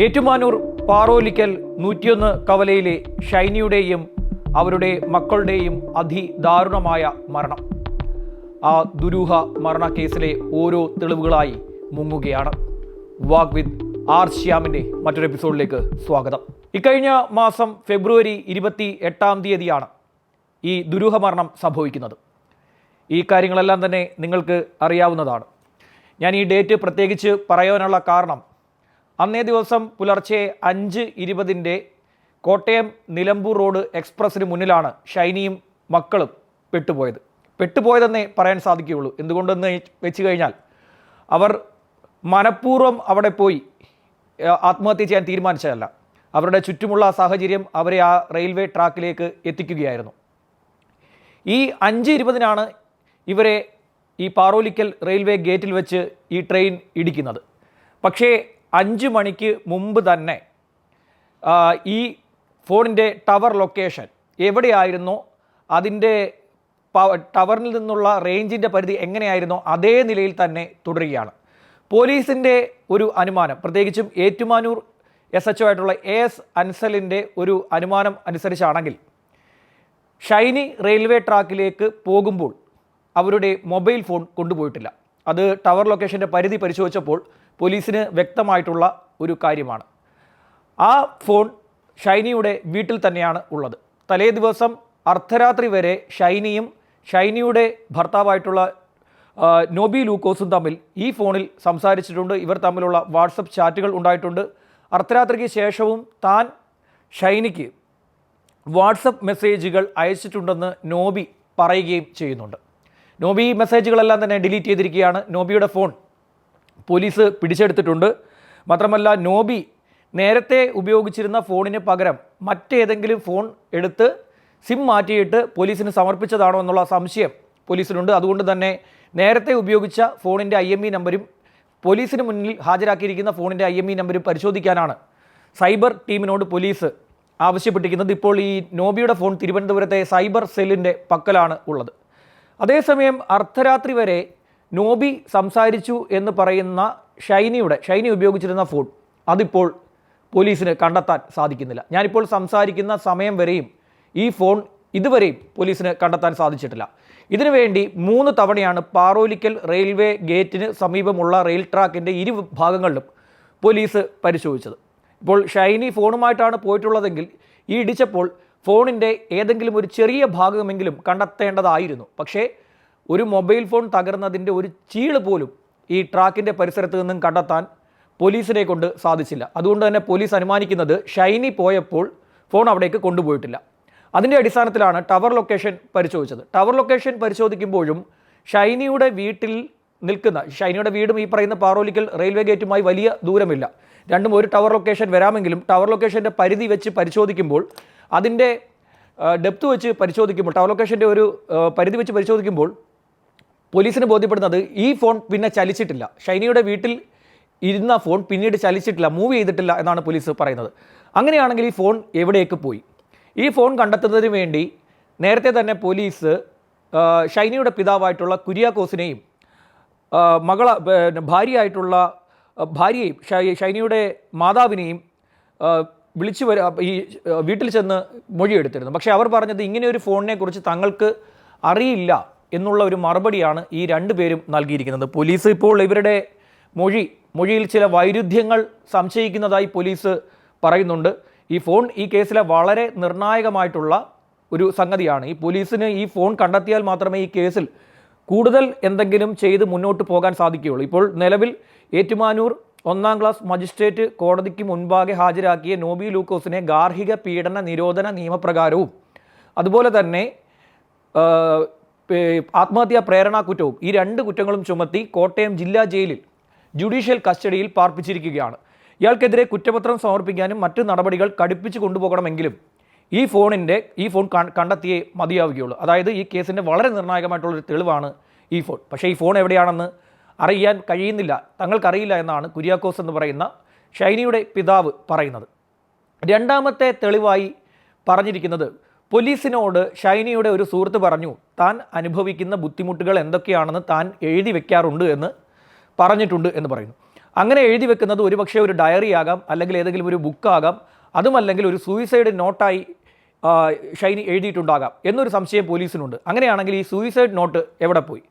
ഏറ്റുമാനൂർ പാറോലിക്കൽ നൂറ്റിയൊന്ന് കവലയിലെ ഷൈനിയുടെയും അവരുടെ മക്കളുടെയും അതിദാരുണമായ മരണം. ആ ദുരൂഹ മരണക്കേസിലെ ഓരോ തെളിവുകളായി മുങ്ങുകയാണ്. വാഗ് വിത്ത് ആർ ശ്യാമിന്റെ മറ്റൊരു എപ്പിസോഡിലേക്ക് സ്വാഗതം. ഇക്കഴിഞ്ഞ മാസം ഫെബ്രുവരി ഇരുപത്തി എട്ടാം തീയതിയാണ് ഈ ദുരൂഹ മരണം സംഭവിക്കുന്നത്. ഈ കാര്യങ്ങളെല്ലാം തന്നെ നിങ്ങൾക്ക് അറിയാവുന്നതാണ്. ഞാൻ ഈ ഡേറ്റ് പ്രത്യേകിച്ച് പറയാനുള്ള കാരണം അന്നേ ദിവസം പുലർച്ചെ അഞ്ച് ഇരുപതിന്റെ കോട്ടയം നിലമ്പൂർ റോഡ് എക്സ്പ്രസ്സിന് മുന്നിലാണ് ഷൈനിയും മക്കളും പെട്ടുപോയത്. പെട്ടുപോയതെന്നേ പറയാൻ സാധിക്കുകയുള്ളൂ. എന്തുകൊണ്ടെന്ന് വെച്ച് കഴിഞ്ഞാൽ അവർ മനഃപൂർവം അവിടെ പോയി ആത്മഹത്യ ചെയ്യാൻ തീരുമാനിച്ചതല്ല. അവരുടെ ചുറ്റുമുള്ള സാഹചര്യം അവരെ ആ റെയിൽവേ ട്രാക്കിലേക്ക് എത്തിക്കുകയായിരുന്നു. ഈ അഞ്ച് ഇരുപതിനാണ് ഇവരെ ഈ പാറോലിക്കൽ റെയിൽവേ ഗേറ്റിൽ വെച്ച് ഈ ട്രെയിൻ ഇടിക്കുന്നത്. പക്ഷേ അഞ്ച് മണിക്ക് മുമ്പ് തന്നെ ഈ ഫോണിന്റെ ടവർ ലൊക്കേഷൻ എവിടെയായിരുന്നോ അതിന്റെ ടവറിൽ നിന്നുള്ള റേഞ്ചിന്റെ പരിധി എങ്ങനെയായിരുന്നോ അതേ നിലയിൽ തന്നെ തുടരുകയാണ്. പോലീസിന്റെ ഒരു അനുമാനം പ്രത്യേകിച്ചും ഏറ്റുമാനൂർ എസ് എച്ച് ആയിട്ടുള്ള എ എസ് അൻസലിന്റെ ഒരു അനുമാനം അനുസരിച്ചാണെങ്കിൽ ഷൈനി റെയിൽവേ ട്രാക്കിലേക്ക് പോകുമ്പോൾ അവരുടെ മൊബൈൽ ഫോൺ കൊണ്ടുപോയിട്ടില്ല. അത് ടവർ ലൊക്കേഷന്റെ പരിധി പരിശോധിച്ചപ്പോൾ പോലീസിന് വ്യക്തമായിട്ടുള്ള ഒരു കാര്യമാണ്. ആ ഫോൺ ഷൈനിയുടെ വീട്ടിൽ തന്നെയാണ് ഉള്ളത്. തലേ ദിവസം അർദ്ധരാത്രി വരെ ഷൈനിയും ഷൈനിയുടെ ഭർത്താവായിട്ടുള്ള നോബി ലൂക്കോസും തമ്മിൽ ഈ ഫോണിൽ സംസാരിച്ചിട്ടുണ്ട്. ഇവർ തമ്മിലുള്ള വാട്സപ്പ് ചാറ്റുകൾ ഉണ്ടായിട്ടുണ്ട്. അർദ്ധരാത്രിക്ക് ശേഷവും താൻ ഷൈനിക്ക് വാട്സപ്പ് മെസ്സേജുകൾ അയച്ചിട്ടുണ്ടെന്ന് നോബി പറയുകയും ചെയ്യുന്നുണ്ട്. നോബി മെസ്സേജുകളെല്ലാം തന്നെ ഡിലീറ്റ് ചെയ്തിരിക്കുകയാണ്. നോബിയുടെ ഫോൺ പോലീസ് പിടിച്ചെടുത്തിട്ടുണ്ട്. മാത്രമല്ല നോബി നേരത്തെ ഉപയോഗിച്ചിരുന്ന ഫോണിന് പകരം മറ്റേതെങ്കിലും ഫോൺ എടുത്ത് സിം മാറ്റിയിട്ട് പോലീസിന് സമർപ്പിച്ചതാണോ എന്നുള്ള സംശയം പോലീസിനുണ്ട് അതുകൊണ്ട് തന്നെ നേരത്തെ ഉപയോഗിച്ച ഫോണിന്റെ ഐ എം ഇ നമ്പരും പോലീസിന് മുന്നിൽ ഹാജരാക്കിയിരിക്കുന്ന ഫോണിന്റെ ഐ എം ഇ നമ്പരും പരിശോധിക്കാനാണ് സൈബർ ടീമിനോട് പോലീസ് ആവശ്യപ്പെട്ടിരിക്കുന്നത്. ഇപ്പോൾ ഈ നോബിയുടെ ഫോൺ തിരുവനന്തപുരത്തെ സൈബർ സെല്ലിന്റെ പക്കലാണ് ഉള്ളത്. അതേസമയം അർദ്ധരാത്രി വരെ നോബി സംസാരിച്ചു എന്ന് പറയുന്ന ഷൈനിയുടെ ഷൈനി ഉപയോഗിച്ചിരുന്ന ഫോൺ അതിപ്പോൾ പോലീസിന് കണ്ടെത്താൻ സാധിക്കുന്നില്ല. ഞാനിപ്പോൾ സംസാരിക്കുന്ന സമയം വരെയും ഈ ഫോൺ ഇതുവരെയും പോലീസിന് കണ്ടെത്താൻ സാധിച്ചിട്ടില്ല. ഇതിനുവേണ്ടി മൂന്ന് തവണയാണ് പാറോലിക്കൽ റെയിൽവേ ഗേറ്റിന് സമീപമുള്ള റെയിൽ ട്രാക്കിന്റെ ഇരു ഭാഗങ്ങളിലും പോലീസ് പരിശോധിച്ചത്. ഇപ്പോൾ ഷൈനി ഫോണുമായിട്ടാണ് പോയിട്ടുള്ളതെങ്കിൽ ഈ ഇടിച്ചപ്പോൾ ഫോണിന്റെ ഏതെങ്കിലും ഒരു ചെറിയ ഭാഗമെങ്കിലും കണ്ടെത്തേണ്ടതായിരുന്നു. പക്ഷേ ഒരു മൊബൈൽ ഫോൺ തകർന്നതിന്റെ ഒരു ചീൾ പോലും ഈ ട്രാക്കിന്റെ പരിസരത്ത് നിന്നും കണ്ടെത്താൻ പോലീസിനെ കൊണ്ട് സാധിച്ചില്ല. അതുകൊണ്ട് തന്നെ പോലീസ് അനുമാനിക്കുന്നത് ഷൈനി പോയപ്പോൾ ഫോൺ അവിടേക്ക് കൊണ്ടുപോയിട്ടില്ല. അതിന്റെ അടിസ്ഥാനത്തിലാണ് ടവർ ലൊക്കേഷൻ പരിശോധിച്ചത്. ടവർ ലൊക്കേഷൻ പരിശോധിക്കുമ്പോഴും ഷൈനിയുടെ വീട്ടിൽ നിൽക്കുന്ന ഷൈനിയുടെ വീടും ഈ പറയുന്ന പാറോലിക്കൽ റെയിൽവേ ഗേറ്റുമായി വലിയ ദൂരമില്ല. രണ്ടും ഒരു ടവർ ലൊക്കേഷൻ വരാമെങ്കിലും ടവർ ലൊക്കേഷന്റെ പരിധി വെച്ച് പരിശോധിക്കുമ്പോൾ അതിന്റെ ഡെപ്ത് വെച്ച് പരിശോധിക്കുമ്പോൾ ടവർ ലൊക്കേഷന്റെ ഒരു പരിധി വെച്ച് പരിശോധിക്കുമ്പോൾ പോലീസിന് ബോധ്യപ്പെടുന്നത് ഈ ഫോൺ പിന്നെ ചലിച്ചിട്ടില്ല. ഷൈനിയുടെ വീട്ടിൽ ഇരുന്ന ഫോൺ പിന്നീട് ചലിച്ചിട്ടില്ല മൂവ് ചെയ്തിട്ടില്ല എന്നാണ് പോലീസ് പറയുന്നത്. അങ്ങനെയാണെങ്കിൽ ഈ ഫോൺ എവിടേക്ക് പോയി? ഈ ഫോൺ കണ്ടെത്തുന്നതിന് വേണ്ടി നേരത്തെ തന്നെ പോലീസ് ഷൈനിയുടെ പിതാവായിട്ടുള്ള കുര്യാക്കോസിനെയും മകള ഭാര്യയായിട്ടുള്ള ഭാര്യയും ഭാര്യയെയും ഷൈനിയുടെ മാതാവിനെയും വിളിച്ചു വര ഈ വീട്ടിൽ ചെന്ന് മൊഴിയെടുത്തിരുന്നു. പക്ഷേ അവർ പറഞ്ഞത് ഇങ്ങനെ ഒരു ഫോണിനെക്കുറിച്ച് തങ്ങൾക്ക് അറിയില്ല. എന്നുള്ള ഒരു മറുപടിയാണ് ഈ രണ്ടു പേരും നൽകിയിരിക്കുന്നത്. പോലീസ് ഇപ്പോൾ ഇവരുടെ മൊഴി മൊഴിയിൽ ചില വൈരുദ്ധ്യങ്ങൾ സംശയിക്കുന്നതായി പോലീസ് പറയുന്നുണ്ട്. ഈ ഫോൺ ഈ കേസിലെ വളരെ നിർണായകമായിട്ടുള്ള ഒരു സംഗതിയാണ്. ഈ പോലീസിന് ഈ ഫോൺ കണ്ടെത്തിയാൽ മാത്രമേ ഈ കേസിൽ കൂടുതൽ എന്തെങ്കിലും ചെയ്ത് മുന്നോട്ട് പോകാൻ സാധിക്കുകയുള്ളൂ. ഇപ്പോൾ നിലവിൽ ഏറ്റുമാനൂർ ഒന്നാം ക്ലാസ് മജിസ്ട്രേറ്റ് കോടതിക്ക് മുൻപാകെ ഹാജരാക്കിയ നോബി ലൂക്കോസിനെ ഗാർഹിക പീഡന നിരോധന നിയമപ്രകാരവും അതുപോലെ തന്നെ ആത്മഹത്യാ പ്രേരണാ കുറ്റവും ഈ രണ്ട് കുറ്റങ്ങളും ചുമത്തി കോട്ടയം ജില്ലാ ജയിലിൽ ജുഡീഷ്യൽ കസ്റ്റഡിയിൽ പാർപ്പിച്ചിരിക്കുകയാണ്. ഇയാൾക്കെതിരെ കുറ്റപത്രം സമർപ്പിക്കാനും മറ്റ് നടപടികൾ കടുപ്പിച്ച് കൊണ്ടുപോകണമെങ്കിലും ഈ ഫോണിന്റെ ഈ ഫോൺ കണ്ടെത്തിയേ മതിയാവുകയുള്ളൂ. അതായത് ഈ കേസിന്റെ വളരെ നിർണായകമായിട്ടുള്ളൊരു തെളിവാണ് ഈ ഫോൺ. പക്ഷേ ഈ ഫോൺ എവിടെയാണെന്ന് അറിയാൻ കഴിയുന്നില്ല. തങ്ങൾക്കറിയില്ല എന്നാണ് കുര്യാക്കോസ് എന്ന് പറയുന്ന ഷൈനിയുടെ പിതാവ് പറയുന്നത്. രണ്ടാമത്തെ തെളിവായി പറഞ്ഞിരിക്കുന്നത് പോലീസിനോട് ഷൈനിയുടെ ഒരു സുഹൃത്ത് പറഞ്ഞു താൻ അനുഭവിക്കുന്ന ബുദ്ധിമുട്ടുകൾ എന്തൊക്കെയാണെന്ന് താൻ എഴുതി വെക്കാറുണ്ട് എന്ന് പറഞ്ഞിട്ടുണ്ട് എന്ന് പറയുന്നു. അങ്ങനെ എഴുതി വെക്കുന്നത് ഒരുപക്ഷെ ഒരു ഡയറി ആകാം അല്ലെങ്കിൽ ഏതെങ്കിലും ഒരു ബുക്കാകാം അതുമല്ലെങ്കിൽ ഒരു സൂയിസൈഡ് നോട്ടായി ഷൈനി എഴുതിയിട്ടുണ്ടാകാം എന്നൊരു സംശയം പോലീസിനുണ്ട്. അങ്ങനെയാണെങ്കിൽ ഈ സൂയിസൈഡ് നോട്ട് എവിടെ പോയി?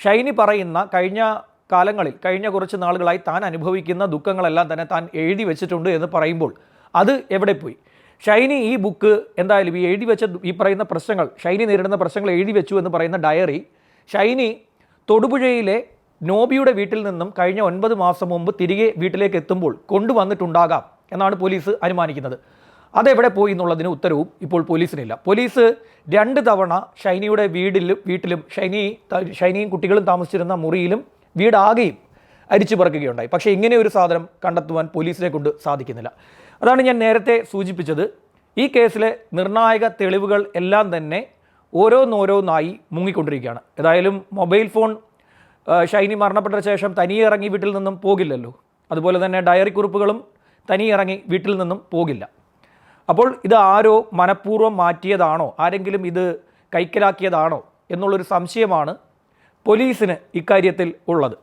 ഷൈനി പറയുന്ന കഴിഞ്ഞ കാലങ്ങളിൽ കഴിഞ്ഞ കുറച്ച് നാളുകളായി താൻ അനുഭവിക്കുന്ന ദുഃഖങ്ങളെല്ലാം തന്നെ താൻ എഴുതി വെച്ചിട്ടുണ്ട് എന്ന് പറയുമ്പോൾ അത് എവിടെ പോയി? ഷൈനി ഈ ബുക്ക് എന്തായാലും ഈ എഴുതി വെച്ച ഈ പറയുന്ന പ്രശ്നങ്ങൾ ഷൈനി നേരിടുന്ന പ്രശ്നങ്ങൾ എഴുതി വെച്ചു എന്ന് പറയുന്ന ഡയറി ഷൈനി തൊടുപുഴയിലെ നോബിയുടെ വീട്ടിൽ നിന്നും കഴിഞ്ഞ ഒൻപത് മാസം മുമ്പ് തിരികെ വീട്ടിലേക്ക് എത്തുമ്പോൾ കൊണ്ടുവന്നിട്ടുണ്ടാകാം എന്നാണ് പോലീസ് അനുമാനിക്കുന്നത്. അതെവിടെ പോയി എന്നുള്ളതിന് ഉത്തരവും ഇപ്പോൾ പോലീസിനില്ല. പോലീസ് രണ്ട് തവണ ഷൈനിയുടെ വീടിലും വീട്ടിലും ഷൈനി ഷൈനിയും കുട്ടികളും താമസിച്ചിരുന്ന മുറിയിലും വീടാകെയും അരിച്ചു പറക്കുകയുണ്ടായി. പക്ഷേ ഇങ്ങനെ ഒരു സാധനം കണ്ടെത്തുവാൻ പോലീസിനെ കൊണ്ട് സാധിക്കുന്നില്ല. അതാണ് ഞാൻ നേരത്തെ സൂചിപ്പിച്ചത്. ഈ കേസിലെ നിർണായക തെളിവുകൾ എല്ലാം തന്നെ ഓരോന്നോരോന്നായി മുങ്ങിക്കൊണ്ടിരിക്കുകയാണ്. ഏതായാലും മൊബൈൽ ഫോൺ ഷൈനി മരണപ്പെട്ട ശേഷം തനിയെ ഇറങ്ങി വീട്ടിൽ നിന്നും പോകില്ലല്ലോ. അതുപോലെ തന്നെ ഡയറി കുറിപ്പുകളും തനിയെ ഇറങ്ങി വീട്ടിൽ നിന്നും പോകില്ല. അപ്പോൾ ഇത് ആരോ മനഃപൂർവം മാറ്റിയതാണോ? ആരെങ്കിലും ഇത് കൈക്കലാക്കിയതാണോ? എന്നുള്ളൊരു സംശയമാണ് പോലീസിന് ഇക്കാര്യത്തിൽ ഉള്ളത്.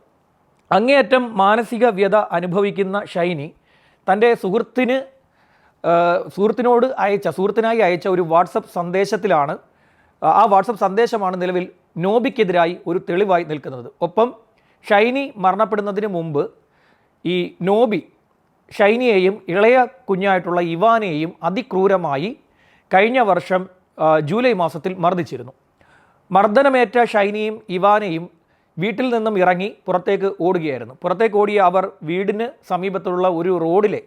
അങ്ങേയറ്റം മാനസിക വ്യത അനുഭവിക്കുന്ന ഷൈനി തന്റെ സുഹൃത്തിന് സുഹൃത്തിനോട് അയച്ച സുഹൃത്തിനായി അയച്ച ഒരു വാട്സപ്പ് സന്ദേശത്തിലാണ് ആ, വാട്സപ്പ് സന്ദേശമാണ് നിലവിൽ നോബിക്കെതിരായി ഒരു തെളിവായി നിൽക്കുന്നത്. ഒപ്പം ഷൈനി മരണപ്പെടുന്നതിന് മുമ്പ് ഈ നോബി ഷൈനിയെയും ഇളയ കുഞ്ഞായിട്ടുള്ള ഇവാനെയും അതിക്രൂരമായി കഴിഞ്ഞ വർഷം ജൂലൈ മാസത്തിൽ മർദ്ദിച്ചിരുന്നു. മർദ്ദനമേറ്റ ഷൈനിയും ഇവാനെയും വീട്ടിൽ നിന്നും ഇറങ്ങി പുറത്തേക്ക് ഓടുകയായിരുന്നു. പുറത്തേക്ക് ഓടിയ അവർ വീടിന് സമീപത്തുള്ള ഒരു റോഡിലെ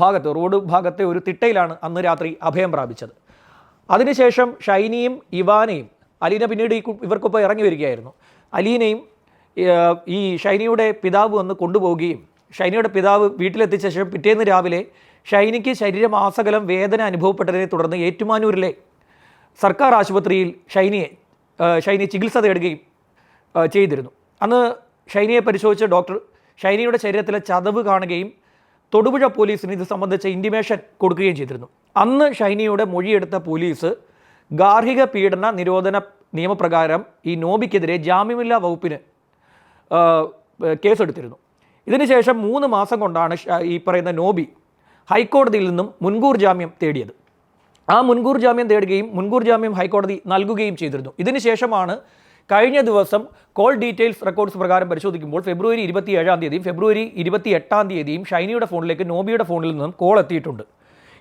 ഭാഗത്ത് റോഡ് ഭാഗത്തെ ഒരു തിട്ടയിലാണ് അന്ന് രാത്രി അഭയം പ്രാപിച്ചത്. അതിനുശേഷം ഷൈനിയും ഇവാനയും അലീന പിന്നീട് ഇവർക്കൊപ്പം ഇറങ്ങി വരികയായിരുന്നു. അലീനയും ഈ ഷൈനിയുടെ പിതാവ് വന്ന് കൊണ്ടുപോവുകയും ഷൈനിയുടെ പിതാവ് വീട്ടിലെത്തിച്ച ശേഷം പിറ്റേന്ന് രാവിലെ ഷൈനിക്ക് ശരീരമാസകലം വേദന അനുഭവപ്പെട്ടതിനെ തുടർന്ന് ഏറ്റുമാനൂരിലെ സർക്കാർ ആശുപത്രിയിൽ ഷൈനിയെ ഷൈനി ചികിത്സ തേടുകയും ചെയ്തിരുന്നു. അന്ന് ഷൈനിയെ പരിശോധിച്ച ഡോക്ടർ ഷൈനിയുടെ ശരീരത്തിലെ ചതവ് കാണുകയും തൊടുപുഴ പോലീസിന് ഇത് സംബന്ധിച്ച ഇന്റിമേഷൻ കൊടുക്കുകയും ചെയ്തിരുന്നു. അന്ന് ഷൈനിയുടെ മൊഴിയെടുത്ത പോലീസ് ഗാർഹിക പീഡന നിരോധന നിയമപ്രകാരം ഈ നോബിക്കെതിരെ ജാമ്യമില്ലാ വകുപ്പിന് കേസെടുത്തിരുന്നു. ഇതിനുശേഷം മൂന്ന് മാസം കൊണ്ടാണ് ഈ പറയുന്ന നോബി ഹൈക്കോടതിയിൽ നിന്നും മുൻകൂർ ജാമ്യം തേടിയത്. ആ മുൻകൂർ ജാമ്യം തേടുകയും മുൻകൂർ ജാമ്യം ഹൈക്കോടതി നൽകുകയും ചെയ്തിരുന്നു. ഇതിനുശേഷമാണ് കഴിഞ്ഞ ദിവസം കോൾ ഡീറ്റെയിൽസ് റെക്കോർഡ്സ് പ്രകാരം പരിശോധിക്കുമ്പോൾ ഫെബ്രുവരി ഇരുപത്തി ഏഴാം തീയതിയും ഫെബ്രുവരി ഇരുപത്തി എട്ടാം തീയതിയും ഷൈനിയുടെ ഫോണിലേക്ക് നോബിയുടെ ഫോണിൽ നിന്നും കോൾ എത്തിയിട്ടുണ്ട്.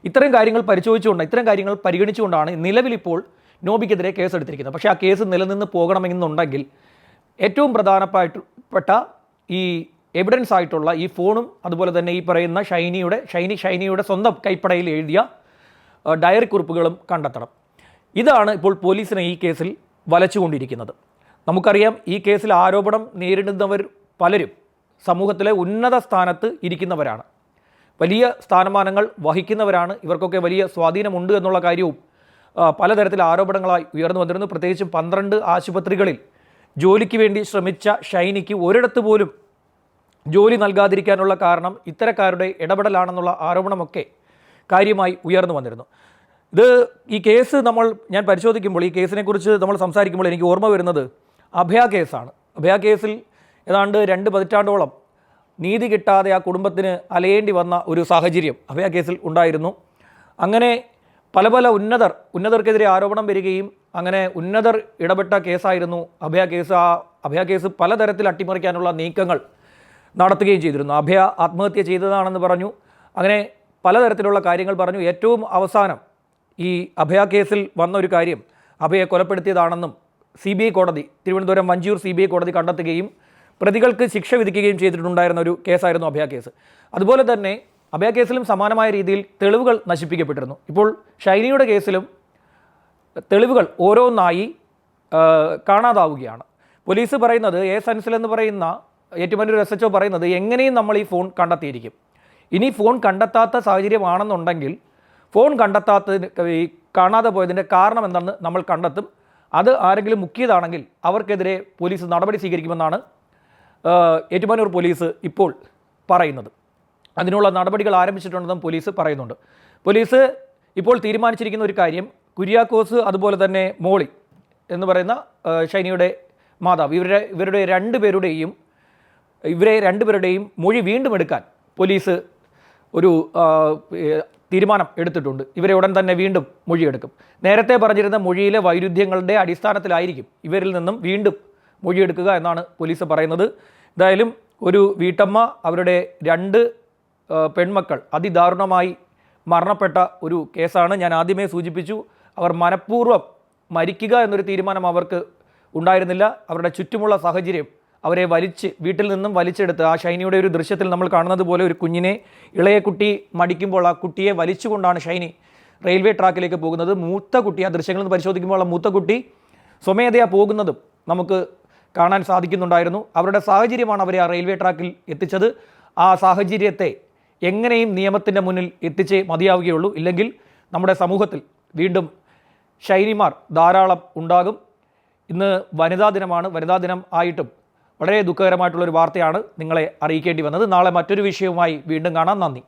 ഇത്തരം കാര്യങ്ങൾ പരിശോധിച്ചുകൊണ്ട് ഇത്തരം കാര്യങ്ങൾ പരിഗണിച്ചുകൊണ്ടാണ് നിലവിലിപ്പോൾ നോബിക്കെതിരെ കേസെടുത്തിരിക്കുന്നത് പക്ഷേ ആ കേസ് നിലനിന്ന് പോകണമെന്നുണ്ടെങ്കിൽ ഏറ്റവും പ്രധാനപ്പെട്ട ഈ എവിഡൻസ് ആയിട്ടുള്ള ഈ ഫോണും അതുപോലെ തന്നെ ഈ പറയുന്ന ഷൈനിയുടെ ഷൈനി ഷൈനിയുടെ സ്വന്തം കൈപ്പടയിൽ എഴുതിയ ഡയറി കുറിപ്പുകളും കണ്ടെത്തണം. ഇതാണ് ഇപ്പോൾ പോലീസിനെ ഈ കേസിൽ വലച്ചുകൊണ്ടിരിക്കുന്നത്. നമുക്കറിയാം ഈ കേസിൽ ആരോപണം നേരിടുന്നവർ പലരും സമൂഹത്തിലെ ഉന്നത സ്ഥാനത്ത് ഇരിക്കുന്നവരാണ്. വലിയ സ്ഥാനമാനങ്ങൾ വഹിക്കുന്നവരാണ്. ഇവർക്കൊക്കെ വലിയ സ്വാധീനമുണ്ട് എന്നുള്ള കാര്യവും പലതരത്തിൽ ആരോപണങ്ങളായി ഉയർന്നു വന്നിരുന്നു. പ്രത്യേകിച്ചും പന്ത്രണ്ട് ആശുപത്രികളിൽ ജോലിക്ക് വേണ്ടി ശ്രമിച്ച ഷൈനിക്ക് ഒരിടത്ത് പോലും ജോലി നൽകാതിരിക്കാനുള്ള കാരണം ഇത്തരക്കാരുടെ ഇടപെടലാണെന്നുള്ള ആരോപണമൊക്കെ കാര്യമായി ഉയർന്നു വന്നിരുന്നു. ഇത് ഈ കേസ് നമ്മൾ ഞാൻ പരിശോധിക്കുമ്പോൾ ഈ കേസിനെക്കുറിച്ച് നമ്മൾ സംസാരിക്കുമ്പോൾ എനിക്ക് ഓർമ്മ വരുന്നത് അഭയ കേസാണ്. അഭയ കേസിൽ ഏതാണ്ട് രണ്ട് പതിറ്റാണ്ടോളം നീതി കിട്ടാതെ ആ കുടുംബത്തിന് അലയേണ്ടി വന്ന ഒരു സാഹചര്യം അഭയ കേസിൽ ഉണ്ടായിരുന്നു. അങ്ങനെ പല പല ഉന്നതർ ഉന്നതർക്കെതിരെ ആരോപണം വരികയും അങ്ങനെ ഉന്നതർ ഇടപെട്ട കേസായിരുന്നു അഭയ കേസ്. ആ അഭയ കേസ് പലതരത്തിൽ അട്ടിമറിക്കാനുള്ള നീക്കങ്ങൾ നടത്തുകയും ചെയ്തിരുന്നു. അഭയ ആത്മഹത്യ ചെയ്തതാണെന്ന് പറഞ്ഞു. അങ്ങനെ പലതരത്തിലുള്ള കാര്യങ്ങൾ പറഞ്ഞു. ഏറ്റവും അവസാനം ഈ അഭയ കേസിൽ വന്ന ഒരു കാര്യം അഭയെ കൊലപ്പെടുത്തിയതാണെന്നും സി ബി ഐ കോടതി Thiruvananthapuram Vanchiyoor C B I കോടതി കണ്ടെത്തുകയും പ്രതികൾക്ക് ശിക്ഷ വിധിക്കുകയും ചെയ്തിട്ടുണ്ടായിരുന്ന ഒരു കേസായിരുന്നു അഭയ കേസ്. അതുപോലെ തന്നെ അഭയ കേസിലും സമാനമായ രീതിയിൽ തെളിവുകൾ നശിപ്പിക്കപ്പെട്ടിരുന്നു. ഇപ്പോൾ ഷൈനിയുടെ കേസിലും തെളിവുകൾ ഓരോന്നായി കാണാതാവുകയാണ്. പോലീസ് പറയുന്നത് എ സൻസിൽ എന്ന് പറയുന്ന ഏറ്റുമാനൂർ എസ് എച്ച് പറയുന്നത് എങ്ങനെയും നമ്മൾ ഈ ഫോൺ കണ്ടെത്തിയിരിക്കും. ഇനി ഫോൺ കണ്ടെത്താത്ത സാഹചര്യമാണെന്നുണ്ടെങ്കിൽ ഫോൺ കണ്ടെത്താത്തതിന് കാണാതെ പോയതിന്റെ കാരണം എന്താണെന്ന് നമ്മൾ കണ്ടെത്തും. അത് ആരെങ്കിലും മുക്കിയതാണെങ്കിൽ അവർക്കെതിരെ പോലീസ് നടപടി സ്വീകരിക്കുമെന്നാണ് ഏറ്റുമാനൂർ പോലീസ് ഇപ്പോൾ പറയുന്നത്. അതിനുള്ള നടപടികൾ ആരംഭിച്ചിട്ടുണ്ടെന്നും പോലീസ് പറയുന്നുണ്ട്. പോലീസ് ഇപ്പോൾ തീരുമാനിച്ചിരിക്കുന്ന ഒരു കാര്യം കുര്യാക്കോസ് അതുപോലെ തന്നെ മോളി എന്ന് പറയുന്ന ഷൈനിയുടെ മാതാവ് ഇവരുടെ ഇവരുടെ രണ്ട് പേരുടെയും ഇവരെ രണ്ടുപേരുടെയും മൊഴി വീണ്ടും എടുക്കാൻ പോലീസ് ഒരു തീരുമാനം എടുത്തിട്ടുണ്ട്. ഇവരെ ഉടൻ തന്നെ വീണ്ടും മൊഴിയെടുക്കും. നേരത്തെ പറഞ്ഞിരുന്ന മൊഴിയിലെ വൈരുദ്ധ്യങ്ങളുടെ അടിസ്ഥാനത്തിലായിരിക്കും ഇവരിൽ നിന്നും വീണ്ടും മൊഴിയെടുക്കുക എന്നാണ് പോലീസ് പറയുന്നത്. എന്തായാലും ഒരു വീട്ടമ്മ അവരുടെ രണ്ട് പെൺമക്കൾ അതിദാരുണമായി മരണപ്പെട്ട ഒരു കേസാണ് ഞാൻ ആദ്യമേ സൂചിപ്പിച്ചു. അവർ മനഃപൂർവം മരിക്കുക എന്നൊരു തീരുമാനം അവർക്ക് ഉണ്ടായിരുന്നില്ല. അവരുടെ ചുറ്റുമുള്ള സാഹചര്യം അവരെ വലിച്ച് വീട്ടിൽ നിന്നും വലിച്ചെടുത്ത് ആ ഷൈനിയുടെ ഒരു ദൃശ്യത്തിൽ നമ്മൾ കാണുന്നത് പോലെ ഒരു കുഞ്ഞിനെ ഇളയ കുട്ടി മടിക്കുമ്പോൾ ആ കുട്ടിയെ വലിച്ചുകൊണ്ടാണ് ഷൈനി റെയിൽവേ ട്രാക്കിലേക്ക് പോകുന്നത്. മൂത്ത കുട്ടി ആ ദൃശ്യങ്ങളിൽ നിന്ന് പരിശോധിക്കുമ്പോൾ ആ മൂത്ത കുട്ടി സ്വമേധയാ പോകുന്നതും നമുക്ക് കാണാൻ സാധിക്കുന്നുണ്ടായിരുന്നു. അവരുടെ സാഹചര്യമാണ് അവരെ ആ റെയിൽവേ ട്രാക്കിൽ എത്തിച്ചത്. ആ സാഹചര്യത്തെ എങ്ങനെയും നിയമത്തിന്റെ മുന്നിൽ എത്തിച്ചേ മതിയാവുകയുള്ളൂ. ഇല്ലെങ്കിൽ നമ്മുടെ സമൂഹത്തിൽ വീണ്ടും ഷൈനിമാർ ധാരാളം ഉണ്ടാകും. ഇന്ന് വനിതാ ദിനമാണ്. വനിതാ ദിനം ആയിട്ടും വളരെ ദുഃഖകരമായിട്ടുള്ളൊരു വാർത്തയാണ് നിങ്ങളെ അറിയിക്കേണ്ടി വന്നത്. നാളെ മറ്റൊരു വിഷയവുമായി വീണ്ടും കാണാം. നന്ദി.